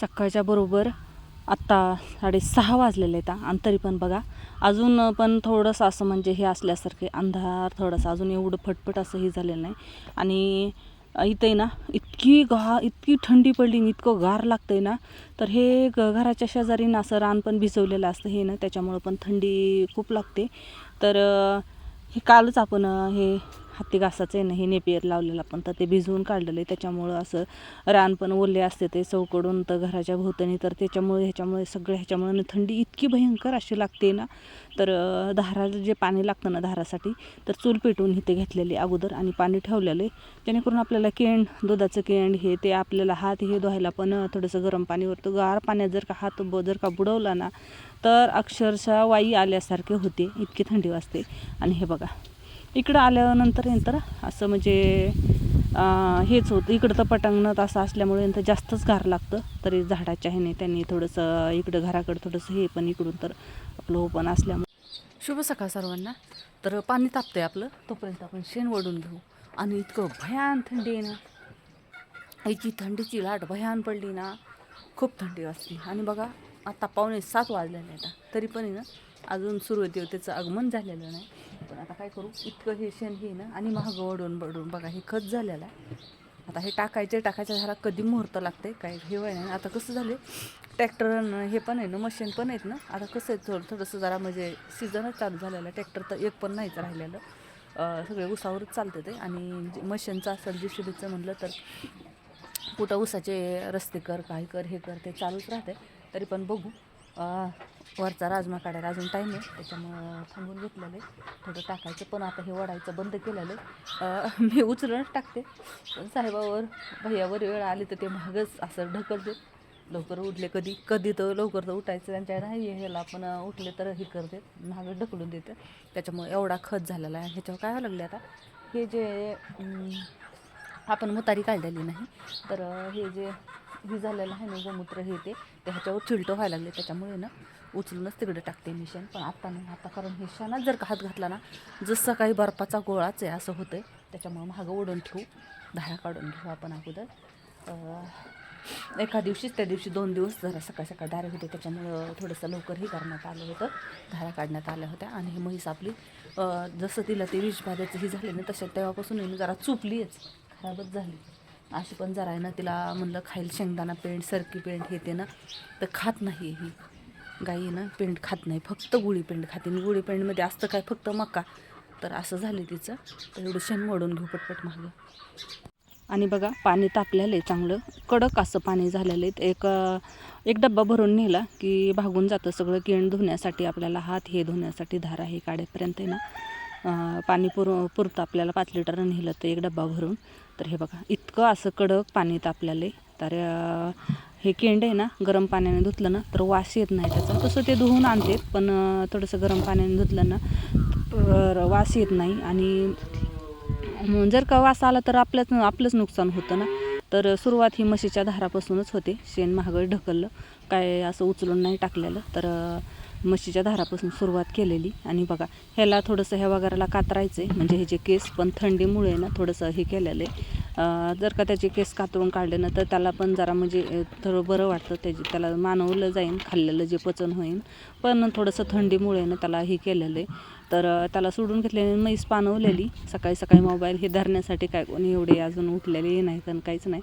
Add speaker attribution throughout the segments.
Speaker 1: सकाळच्या बरोबर आत्ता साडेसहा वाजलेले आहेत आणि तरी पण बघा अजून पण थोडंसं असं म्हणजे हे असल्यासारखे अंधार थोडंसं अजून एवढं फटफट असं हे झालेलं नाही. आणि इथं आहे ना इतकी गा इतकी थंडी पडली इतकं गार लागतं आहे ना तर हे ग घराच्या शेजारी ना असं रान पण भिजवलेलं असतं हे ना त्याच्यामुळं पण थंडी खूप लागते. तर हे कालच आपण हे हत्ती घासाचं आहे ना हे नेपियर लावलेलं आपण तर ते भिजवून काढलेलं आहे. त्याच्यामुळं असं रान पण ओले असते ते चौकडून तर घराच्या भोवतणी तर त्याच्यामुळे ह्याच्यामुळे सगळं ह्याच्यामुळे थंडी इतकी भयंकर अशी लागते ना. तर धाराला जे पाणी लागतं ना धारासाठी तर चूल पेटवून इथे घेतलेली अगोदर आणि पाणी ठेवलेलं आहे. जेणेकरून आपल्याला केंड दुधाचं केंड हे ते आपल्याला हात हे धुवायला पण थोडंसं गरम पाणी वरतं गार पाण्यात जर का हात ब जर का बुडवला ना तर अक्षरशः वाई आल्यासारखे होते. इतकी थंडी वाजते. आणि हे बघा. इकडं आल्यानंतर नंतर असं म्हणजे हेच होतं. इकडं तर पटांगणात असं असल्यामुळे नंतर जास्तच गार लागतं. तरी झाडाच्या ह्याने त्यांनी थोडंसं इकडं घराकडं थोडंसं हे पण इकडून तर आपलं हो ओपन असल्यामुळे. शुभ सकाळ सर्वांना. तर पाणी तापतंय आपलं. तोपर्यंत आपण शेण ओढून घेऊ. आणि इतकं भयान थंडी आहे ना. याची थंडीची लाट भयान पडली ना. खूप थंडी वाजली. आणि बघा आता पावणे सात वाजलेले आहेत. तरी पण आहे ना अजून सूर्यदेवतेचं आगमन झालेलं नाही. पण आता काय करू? इतकं हे शेण हे ना आणि महाग वडून बडून बघा हे खत झालेलं आहे. आता हे टाकायचे टाकायच्या झाला कधी मुहूर्त लागते काय हे वय नाही. आता कसं झाले ट्रॅक्टर हे पण आहे ना मशीन पण आहेत ना. आता कसं आहे थोडं थोडंसं जरा म्हणजे सीझनच चालू झालेलं आहे. ट्रॅक्टर तर एक पण नाहीच राहिलेलं. सगळे उसावरच चालतं ते. आणि जे मशीनचं असेल जी शिबीचं म्हणलं तर कुठं उसाचे रस्ते कर काय कर हे कर ते चालूच राहते. तरी पण बघू. वरचा राजमा काढायला अजून टाईम आहे. त्याच्यामुळं थांबून घेतलेलं आहे. थोडं टाकायचं पण आता हे वडायचं बंद केलेलं आहे. मी उचलूनच टाकते. पण साहेबावर भैयावर वेळ आली तर ते महागच असं ढकलते. लवकर उठले कधी कधी तर लवकर तर उठायचं. त्यांच्या नाही ह्याला आपण उठले तर हे करते. महाग ढकलून देते. त्याच्यामुळे एवढा खत झालेला आहे. ह्याच्यावर काय व्हायला लागले आता? हे जे आपण मुतारी काढलेली नाही तर हे जे हे झालेलं आहे ना गोमूत्र हे ते ह्याच्यावर चिलटं व्हायला लागले त्याच्यामुळे ना उचलूनच तिकडे टाकते मी शेण. पण आत्ता नाही आता कारण हे शेणात जर का हात घातला ना जसं काही बर्फाचा गोळाच आहे असं होतं आहे त्याच्यामुळं महागं ओढून ठेवू धारा काढून घेऊ आपण अगोदर. एका दिवशीच त्या दिवशी दोन दिवस जरा सकाळ सकाळ दारे होते त्याच्यामुळं थोडंसं लवकरही करण्यात आलं होतं. धारा काढण्यात आल्या होत्या आणि ही म्हैस आपली जसं तिला ते विषबाधाचं ही झाली ना तशा तेव्हापासून मी जरा चुपलीच खराबच झाली. अशी पण जरा आहे ना तिला म्हणलं खाईल शेंगदाणा पेंट सरकी पेंट हे ते ना तर खात नाही ही. गाई आहे ना पेंड खात नाही फक्त गुळी पेंड खाते. आणि गुळी पेंडमध्ये असतं काय? फक्त मका. तर असं झालं तिचं. तर एवढं शेण मोडून घेऊ पटपट मागं. आणि बघा पाणी तापलेलं आहे चांगलं. कडक असं पाणी झालेलं आहे. एक एक डब्बा भरून नेला की भागून जातं सगळं केण धुण्यासाठी आपल्याला हात हे धुण्यासाठी धारा हे काढेपर्यंत आहे ना. पाणी पुर पुरतं आपल्याला पाच लिटर नेलं तर एक डब्बा भरून. तर हे बघा इतकं असं कडक पाणी तापलेलं आहे. तर हे केंड आहे ना गरम पाण्याने धुतलं ना तर वास येत नाही त्याचा. तसं ते धुवून आणते पण थोडंसं गरम पाण्याने धुतलं ना तर वास येत नाही. आणि जर का वास आला तर आपल्याच आपलंच नुकसान होतं ना. तर सुरुवात ही म्हशीच्या धारापासूनच होते. शेण महागड ढकललं. काय असं उचलून नाही टाकलेलं. तर म्हशीच्या धारापासून सुरुवात केलेली. आणि बघा ह्याला थोडंसं ह्या वगैरेला कातरायचं आहे म्हणजे हे जे केस पण थंडीमुळे ना थोडंसं हे केलेलं आहे. जर का त्याचे केस कातरून काढले ना तर त्याला पण जरा म्हणजे थोडं बरं वाटतं त्याची. त्याला मानवलं जाईन खाल्लेलं जे पचन होईल पण थोडंसं थंडीमुळे ना त्याला हे केलेलं आहे. तर त्याला सोडून घेतल्याने म्हैस पाणवलेली सकाळी सकाळी मोबाईल हे धरण्यासाठी काय कोणी एवढे अजून उठलेले नाही पण काहीच नाही.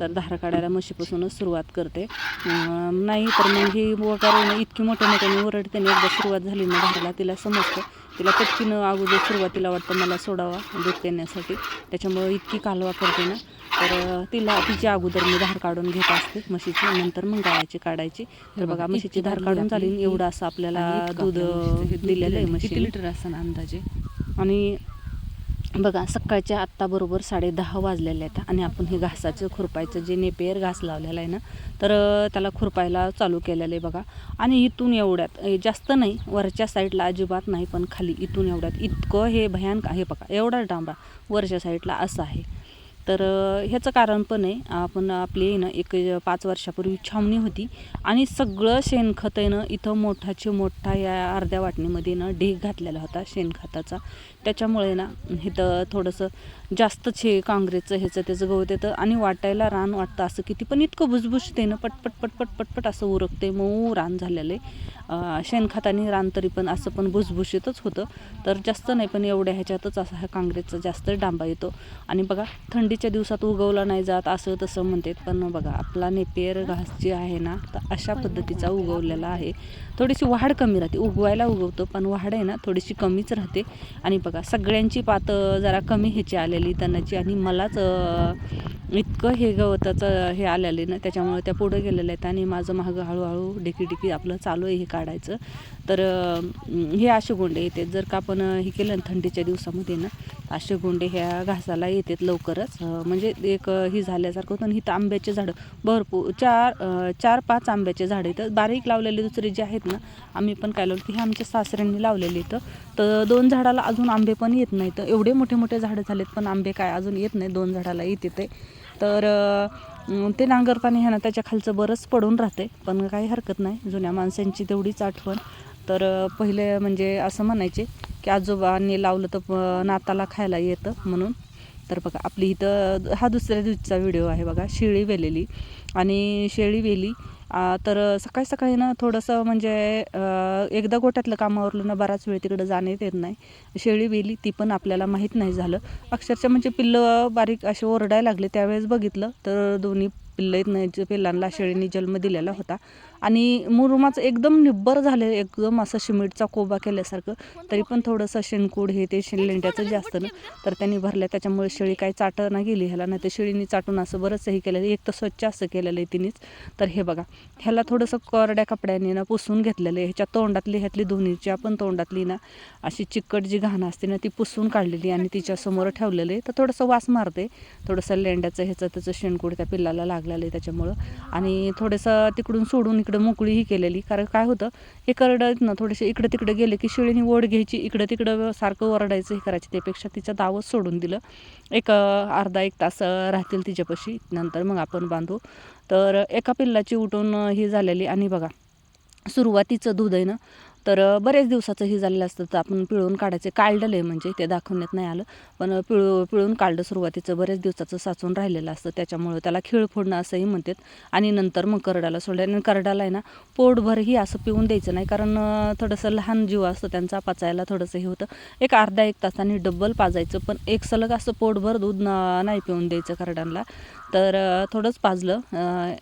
Speaker 1: तर धार काढायला म्हशीपासूनच सुरुवात करते. नाही तर मग ही वगैरे इतकी मोठ्या मोठ्याने ओरडते एकदा सुरुवात झाली ना धाराला तिला समजतं. तिला पटकीनं अगोदर सुरुवातीला वाटतं मला सोडावा दूध देण्यासाठी. त्याच्यामुळं इतकी कालवा करते ना. तर तिला तिची अगोदर मी धार काढून घेत असते म्हशीची. नंतर मग गायची काढायची. तर बघा म्हशीची धार काढून झाली आणि एवढं असं आपल्याला दूध अ, दिलेलं आहे म्हशी
Speaker 2: लिटर असं अंदाजे.
Speaker 1: आणि बघा सकाळच्या आत्ताबरोबर साडे दहा वाजलेले आहेत आणि आपण हे घासाचं खुरपायचं जे नेपेर घास लावलेला आहे ना तर त्याला खुरपायला चालू केलेलं आहे बघा. आणि इथून एवढ्यात जास्त नाही वरच्या साईडला अजिबात नाही पण खाली इथून एवढ्यात. इतकं हे भयानक आहे बघा एवढा डांबा वरच्या साईडला असं आहे. तर ह्याचं कारण पण आहे. आपण आपली ना एक पाच वर्षापूर्वी छावणी होती आणि सगळं शेणखत आहे ना इथं मोठाचे मोठा या अर्ध्या वाटणीमध्ये ना ढीग घातलेला होता शेणखताचा. त्याच्यामुळे ना इथं थोडंसं जास्तच हे काँग्रेसचं ह्याचं त्याचं गवत येतं आणि वाटायला रान वाटतं असं किती पण इतकं भुसभुशीत आहे ना पटपट पटपट पटपट असं उरकते मऊ रान झालेलं आहे. शेणखत शेणखताने रान तरी पण असं पण भुसभुशीतच होतं. तर जास्त नाही पण एवढ्या ह्याच्यातच असा हा काँग्रेसचा जास्त डांबा येतो. आणि बघा थंडीच्या दिवसात उगवला नाही जात असं तसं म्हणतात. पण बघा आपला नेपेर घास जे आहे ना तर अशा पद्धतीचा उगवलेला आहे. थोडीशी वाढ कमी राहते. उगवायला उगवतो पण वाढ आहे ना थोडीशी कमीच राहते. आणि बघा सगळ्यांची पातं जरा कमी ह्याची आलेली तणाची. आणि मलाच इतकं हे गवताचं हे आलेले ना त्याच्यामुळे त्या पुढं गेलेल्या आहेत. आणि माझं मागं हळूहळू डिकी डिकी आपलं चालू आहे हे काढायचं. तर हे असे गोंडे येते जर का आपण हे केलं ना थंडीच्या दिवसामध्ये ना असे गोंडे ह्या घासाला येतात लवकरच. म्हणजे एक ही झाल्यासारखं होतं आणि इथं आंब्याचे झाडं भरपूर चार चार पाच आंब्याचे झाडं इथं बारीक लावलेले दुसरे जे आहेत ना आम्ही पण काय लावलं की हे आमच्या सासऱ्यांनी लावलेले इथं तर दोन झाडाला अजून आंबे पण येत नाहीत. एवढे मोठे मोठे झाडं झालेत पण आंबे काय अजून येत नाही दोन झाडाला येते ते. तर ते नांगरपाणी ह्या ना त्याच्या खालचं बरंच पडून राहते पण काही हरकत नाही. जुन्या माणसांची तेवढीच आठवण. तर पहिले म्हणजे असं म्हणायचे की आजोबांनी लावलं तर नाताला खायला येतं म्हणून. तर बघा आपली इथं हा दुसऱ्या दिवशीचा व्हिडिओ आहे बघा शेळी वेलेली. आणि शेळी वेली तर सकाळी सकाळी ना थोडंसं म्हणजे एकदा गोट्यातलं कामावरलं ना बराच वेळ तिकडं जाण्यात येत नाही. शेळी वेली ती पण आपल्याला माहीत नाही झालं. अक्षरशः म्हणजे पिल्लं बारीक असे ओरडायला लागले त्यावेळेस बघितलं तर दोन्ही पिल्लं येत नाही पिल्लांना शेळीने जन्म दिलेला होता. आणि मुरुमाचं एकदम निब्बर झाले एकदम असं शिमिटचा कोबा केल्यासारखं. तरी पण थोडंसं शेणकूड हे ते शेणलेंड्याचं जे असतं ना तर त्यांनी भरल्या. त्याच्यामुळे शेळी काही चाटं गेली ह्याला नाही तर शेळीने चाटून असं बरंच हे केलेलं आहे. एक तर स्वच्छ असं केलेलं आहे तिनेच. तर हे बघा ह्याला थोडंसं कोरड्या कपड्याने ना पुसून घेतलेलं आहे. ह्याच्या तोंडातली ह्यातली दोन्हीची पण तोंडातली ना अशी चिकट जी घाण असते ना ती पुसून काढलेली आणि तिच्यासमोर ठेवलेलं आहे. तर थोडंसं वास मारते. थोडंसं लेंड्याचं ह्याचं त्याचं शेणकूड त्या पिल्लाला लागलेलं आहे त्याच्यामुळं. आणि थोडंसं तिकडून सोडून इकडं मोकळीही केलेली. कारण काय होतं हे करडत ना थोडेसे इकडं तिकडं गेले की शेळीने ओढ घ्यायची इकडं तिकडं सारखं ओरडायचं हे करायचं. त्यापेक्षा तिचं दावत सोडून दिलं. एक अर्धा एक तास राहतील तिच्यापाशी. नंतर मग आपण बांधू. तर एका पिल्लाची उठून ही झालेली. आणि बघा सुरुवातीचं दूध आहे ना तर बरेच दिवसाचं हे झालेलं असतं तर आपण पिळून काढायचे. काढलेलं आहे म्हणजे ते दाखवण्यात नाही आलं. पण पिळू पिळून काढलं सुरुवातीचं बरेच दिवसाचं साचून राहिलेलं असतं. त्याच्यामुळं त्याला खिळ फोडणं असंही म्हणतात. आणि नंतर मग करडाला सोडलं. आणि करडाला आहे ना पोटभरही असं पिऊन द्यायचं नाही. कारण थोडंसं लहान जीव असतं त्यांचा पचायला थोडंसं हे होतं. एक अर्धा एक तासाने डब्बल पाजायचं. पण एक सलग असं पोटभर दूध नाही पिऊन द्यायचं करडांना तर थोडंच पाजलं.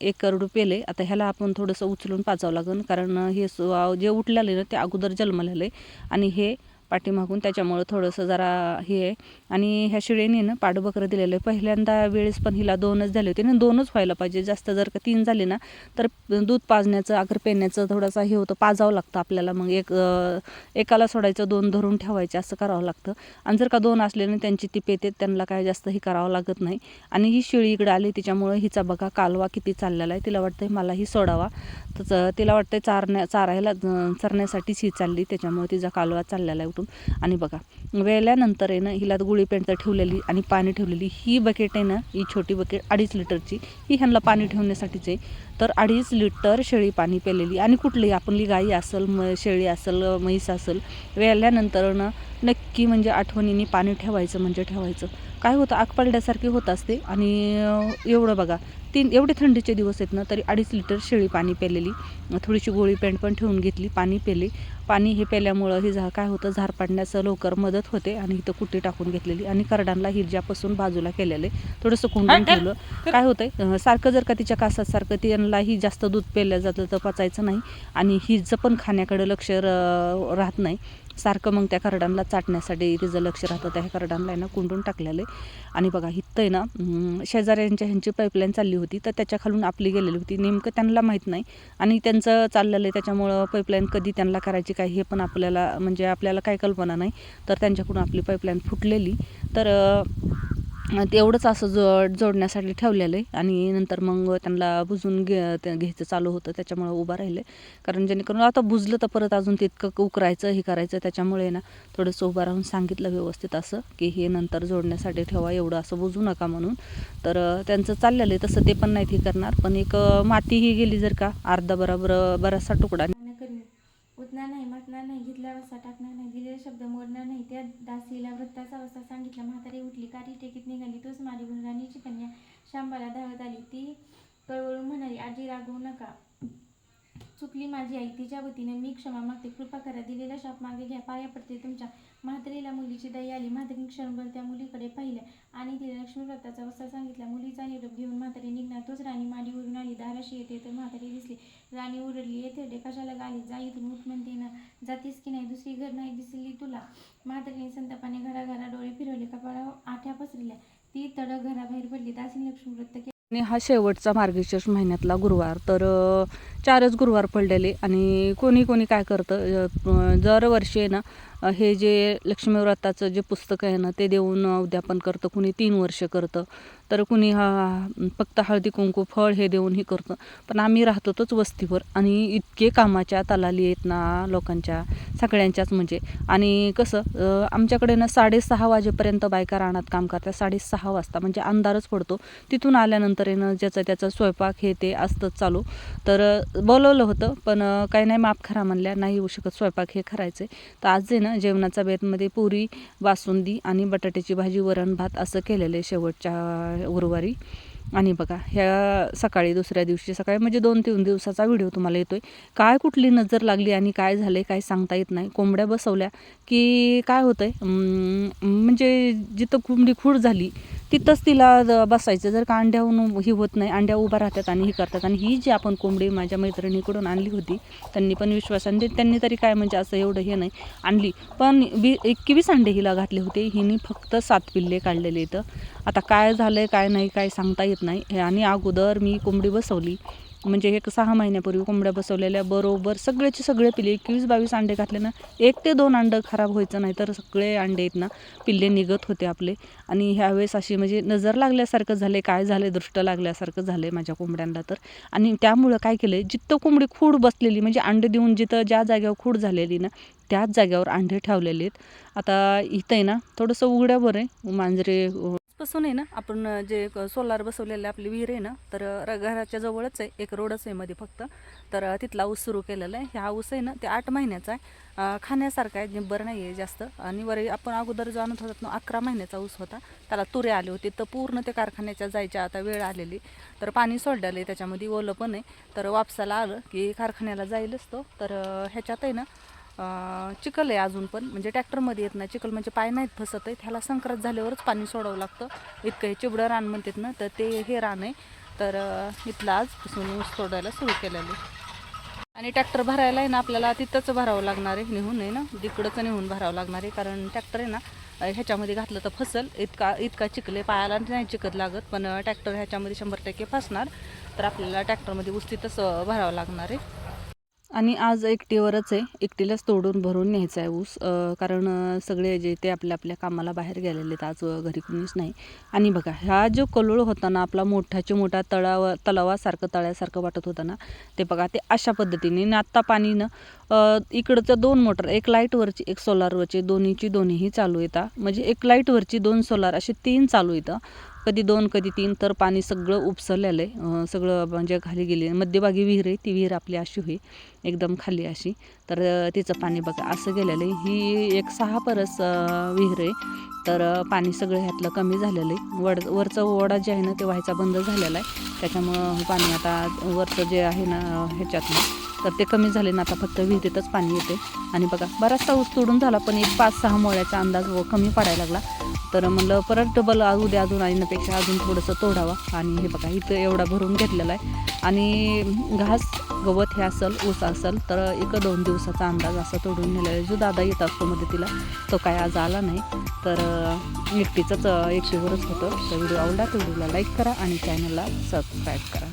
Speaker 1: एक करडू पेले आता ह्याला आपण थोडंसं उचलून पाजावं लागेल कारण हे जे उठलेलं आहे ना ते अगोदर जन्मलेलं. आहे आणि हे पाठीमागून त्याच्यामुळं थोडंसं जरा हे आहे. आणि ह्या शिळेनीनं ना पाठबकरं दिलेलं आहे. पहिल्यांदा वेळेस पण हिला दोनच झाले होते. ना दोनच व्हायला पाहिजे. जास्त जर का तीन झाले ना तर दूध पाजण्याचं आगर पेण्याचं थोडासा हे होतं. पाजावं लागतं आपल्याला. मग एक एकाला सोडायचं दोन धरून ठेवायचे असं करावं लागतं. आणि जर का दोन असले ना त्यांची ती पेते त्यांना काय जास्त हे करावं लागत नाही. आणि ही शिळी इकडे आली तिच्यामुळं हिचा बघा कालवा किती चाललेला आहे. तिला वाटतंय मलाही सोडावा. तर तिला वाटतंय चारण्या चारायला चरण्यासाठीच ही चालली. त्याच्यामुळे तिचा कालवा चाललेला आहे उठून. आणि बघा वेळल्यानंतर आहे ना हिला गुळी पेंट ठेवलेली आणि पाणी ठेवलेली. ही बकेट आहे ना ही छोटी बकेट अडीच लिटरची. ही ह्यांना पाणी ठेवण्यासाठीच आहे. तर अडीच लिटर शेळी पाणी पेलेली. आणि कुठलीही आपली गाई असेल म शेळी असेल म्हैस असेल वेळल्यानंतर ना नक्की म्हणजे आठवणीने पाणी ठेवायचं म्हणजे ठेवायचं. काय होतं आग पडल्यासारखी होत असते. आणि एवढं बघा तीन एवढे थंडीचे दिवस आहेत ना तरी अडीच लिटर शेळी पाणी पेलेली. थोडीशी गोळी पेंट पण ठेवून घेतली पाणी पेले. पाणी हे पेल्यामुळं ही झा काय होतं झार पाडण्यास लवकर मदत होते आणि इथं कुट्टी टाकून घेतलेली आणि करडांना हिरज्यापासून बाजूला केलेलं. आहे थोडंसं कोंडून ठेवलं. काय होतंय सारखं जर का तिच्या कासात सारखं त्यांनाही जास्त दूध पेलं जातं तर पचायचं नाही. आणि हिचं पण खाण्याकडे लक्ष राहत नाही. सारखं मग त्या करडांना चाटण्यासाठी तिचं लक्ष राहतं. त्या करडांना आहे ना कुंडून टाकलेलं आहे. आणि बघा हिथं आहे ना शेजाऱ्यांच्या ह्यांची पाईपलाईन चालली होती तर त्याच्या खालून आपली गेलेली होती. नेमकं त्यांना माहीत नाही. आणि त्यांचं चाललेलं आहे त्याच्यामुळं पाईपलाईन कधी त्यांना करायची काय हे पण आपल्याला म्हणजे आपल्याला काय कल्पना नाही. तर त्यांच्याकडून आपली पाईपलाईन फुटलेली. तर तेवढंच असं जोड जोडण्यासाठी ठेवलेलं आहे. आणि नंतर मग त्यांना बुजून घे घ्यायचं चालू होतं त्याच्यामुळं उभं राहिले. कारण जेणेकरून आता बुजलं तर परत अजून तितकं उकरायचं हे करायचं त्याच्यामुळे ना थोडंसं उभं राहून सांगितलं व्यवस्थित असं की हे नंतर जोडण्यासाठी ठेवा एवढं असं बुजू नका म्हणून. तर त्यांचं चाललेलं आहे तसं ते पण नाही हे करणार. पण एक माती ही गेली जर का अर्धा बराबर बराचसा तुकडा
Speaker 2: न नाही म्हटणार नाही घेतल्या वस्ता टाकणार नाही दिलेला शब्द मोडणार नाही. त्या दासीला वृत्ताचा अवस्था सांगितला म्हातारी उठली काठी टेकीत निघाली तोच मारी गुण राणीची कन्या शांबाला धावत आली. ती कळवळून म्हणाली आजी रागवू नका. चुकली माझी आई तिच्या वतीने. मी क्षमा मागते. कृपा करा. दिलेला शाप मागे घ्या. पाया पडते तुमच्या म्हातारीला मुलीची दही आली. म्हातारी क्षणभर त्या मुलीकडे पाहिल्या आणि तिला लक्ष्मी व्रताचा अवस्था सांगितला. मुलीचा निरोप घेऊन म्हातारी निघणार. तोच राणी माडीवरून आली. दाराशी येते तर म्हातारी दिसली. राणी उरडली येते कशाला गाली? जा इथून उठ म्हणते ना. जातीस की नाही? दुसरी घर नाही दिसली तुला. म्हातारीने संतापाने घराघरा डोळे फिरवले. कपाळा आठ्या पसरल्या. ती तडक घराबाहेर पडली. दासीने लक्ष्मी व्रत
Speaker 1: आणि हा शेवटचा मार्गशीर्ष महिन्यातला गुरुवार. तर चारच गुरुवार पडलेले आणि कोणी कोणी काय करतं दरवर्षी आहे ना हे जे लक्ष्मीव्रताचं जे पुस्तक आहे ना ते देऊन उद्यापन करतं कुणी तीन वर्ष करतं. तर कुणी हा फक्त हळदी कुंकू फळ हे देऊन हे करतं. पण आम्ही राहतोच वस्तीवर आणि इतके कामाच्या तलाली आहेत ना लोकांच्या सगळ्यांच्याच म्हणजे. आणि कसं आमच्याकडे ना साडेसहा वाजेपर्यंत बायका रानात काम करतात साडेसहा वाजता. म्हणजे अंधारच पडतो. तिथून आल्यानंतर आहे ना त्याचा स्वयंपाक हे ते असतंच चालू. तर बोलवलं होतं पण काही नाही माप खरा म्हणल्या नाही येऊ शकत स्वयंपाक हे करायचं तर आज आहे ना जेवणाचा बेतमध्ये पुरी बासुंदी आणि बटाट्याची भाजी वरण भात असं केलेलं आहे शेवटच्या गुरुवारी आणि बघा ह्या सकाळी दुसऱ्या दिवशी सकाळी म्हणजे दोन तीन दिवसाचा व्हिडिओ तुम्हाला येतोय. काय कुठली नजर लागली आणि काय झालं आहे काय सांगता येत नाही. कोंबड्या बसवल्या की काय होतंय? आहे म्हणजे जिथं कोंबडी खूड झाली तिथंच तिला बसायचं. जर का अंड्याहून ही होत नाही अंड्या उभा राहतात आणि ही करतात. आणि ही जी आपण कोंबडी माझ्या मैत्रिणीकडून आणली होती त्यांनी पण विश्वासाने त्यांनी तरी काय म्हणजे असं एवढं हे नाही आणली. पण बी एकवीस अंडे हिला घातले होते. हिने फक्त सात पिल्ले काढलेले इथं. आता काय झालं आहे काय नाही काय सांगता येत नाही. हे आणि अगोदर मी कोंबडी बसवली. म्हणजे एक सहा महिन्यापूर्वी कोंबड्या बसवलेल्या बरोबर सगळेचे सगळे पिल्ले एकवीस बावीस अंडे घातले ना. एक ते दोन अंडं खराब व्हायचं नाही तर सगळे अंडे आहेत ना पिल्ले निघत होते आपले. आणि ह्यावेळेस अशी म्हणजे नजर लागल्यासारखं झाले काय झाले दृष्ट लागल्यासारखं झालं माझ्या कोंबड्यांना तर. आणि त्यामुळं काय केलं जिथं कोंबडी खूड बसलेली म्हणजे अंडे देऊन जिथं ज्या जाग्यावर खूड झालेली ना त्याच जाग्यावर अंडे ठेवलेले आहेत. आता इथं आहे ना थोडंसं उघड्यावर आहे. मांजरे पासून आहे ना आपण जे सोलार बसवलेले आपली विहीर आहे ना तर र- घराच्या जवळच आहे एक रोडच आहे मध्ये फक्त. तर तिथला ऊस सुरू केलेला आहे. ह्या ऊस आहे ना ते आठ महिन्याचा आहे. खाण्यासारखा आहे बरं नाही आहे जास्त. आणि वर आपण अगोदर जो आणत होता ना अकरा महिन्याचा ऊस होता. त्याला तुरे आले होते. तर पूर्ण ते कारखान्याच्या जायच्या आता वेळ आलेली. तर पाणी सोडलेलं आहे त्याच्यामध्ये ओलं पण आहे. तर वापसाला आलं की कारखान्याला जाईलच तो. तर ह्याच्यात आहे ना चिखल आहे अजून पण. म्हणजे ट्रॅक्टरमध्ये येत नाही. चिखल म्हणजे पाय नाहीत फसत आहे त्याला संक्रांत झाल्यावरच पाणी सोडावं लागतं. इतकं हे चिबडं रान म्हणतात ना तर ते हे रान आहे. तर इथलं आजपासून ऊस सोडायला सुरू केलेलं आहे. आणि ट्रॅक्टर भरायला आहे ना आपल्याला तिथंच भरावं लागणार आहे. नेहून आहे ना तिकडंच नेहून भरावं लागणार आहे. कारण ट्रॅक्टर आहे ना ह्याच्यामध्ये घातलं तर फसल. इतका इतका चिखले पायाला नाही चिकत लागत. पण ट्रॅक्टर ह्याच्यामध्ये शंभर टक्के फसणार. तर आपल्याला ट्रॅक्टरमध्ये ऊस तिथंच भरावं लागणार आहे. आणि आज एकटीवरच आहे. एकटीलाच तोडून भरून न्यायचा आहे ऊस. कारण सगळे जे ते आपल्या आपल्या कामाला बाहेर गेलेले आहेत आज घरी कुणीच नाही. आणि बघा हा जो कलोळ होता ना आपला मोठाच्या मोठा तळाव तलावासारखं तळ्यासारखं वाटत होतं ना ते बघा ते अशा पद्धतीने. आणि आत्ता पाणी ना इकडचं दोन मोटर एक लाईटवरची एक सोलारवरची दोन्हीची दोन्हीही चालू येतात म्हणजे एक लाईटवरची दोन सोलार असे तीन चालू येतं कधी दोन कधी तीन तर पाणी सगळं उपसरलेलं आहे. सगळं म्हणजे खाली गेले. मध्यभागी विहीर आहे ती विहीर आपली अशी होई एकदम खाली अशी. तर तिचं पाणी बघा असं गेलेलं आहे. ही एक सहा परस विहीर आहे. तर पाणी सगळं ह्यातलं कमी झालेलं आहे. वड वरचं ओढा जे आहे ना ते व्हायचा बंद झालेला आहे. त्याच्यामुळं पाणी आता वरचं जे आहे ना ह्याच्यातलं तर ते कमी झाले ना आता फक्त विहिरीतच पाणी येते. आणि बघा बराचसा ऊस तोडून झाला पण एक पाच सहा मोळ्याचा अंदाज व कमी पडायला लागला. तर म्हणलं परत डबल उद्या अजून आईनपेक्षा अजून थोडंसं तोडावा. आणि हे बघा इथं एवढा भरून घेतलेला आहे. आणि घास गवत हे असेल ऊस असेल तर एक दोन दिवसाचा अंदाज असा तोडून नेलेला आहे. जो दादा येत असतो मदतीला तो काय आज आला नाही. तर एकटीचंच एकटीवरच होतं. तर व्हिडिओ आवडला तर व्हिडिओला लाईक करा आणि चॅनलला सबस्क्राईब करा.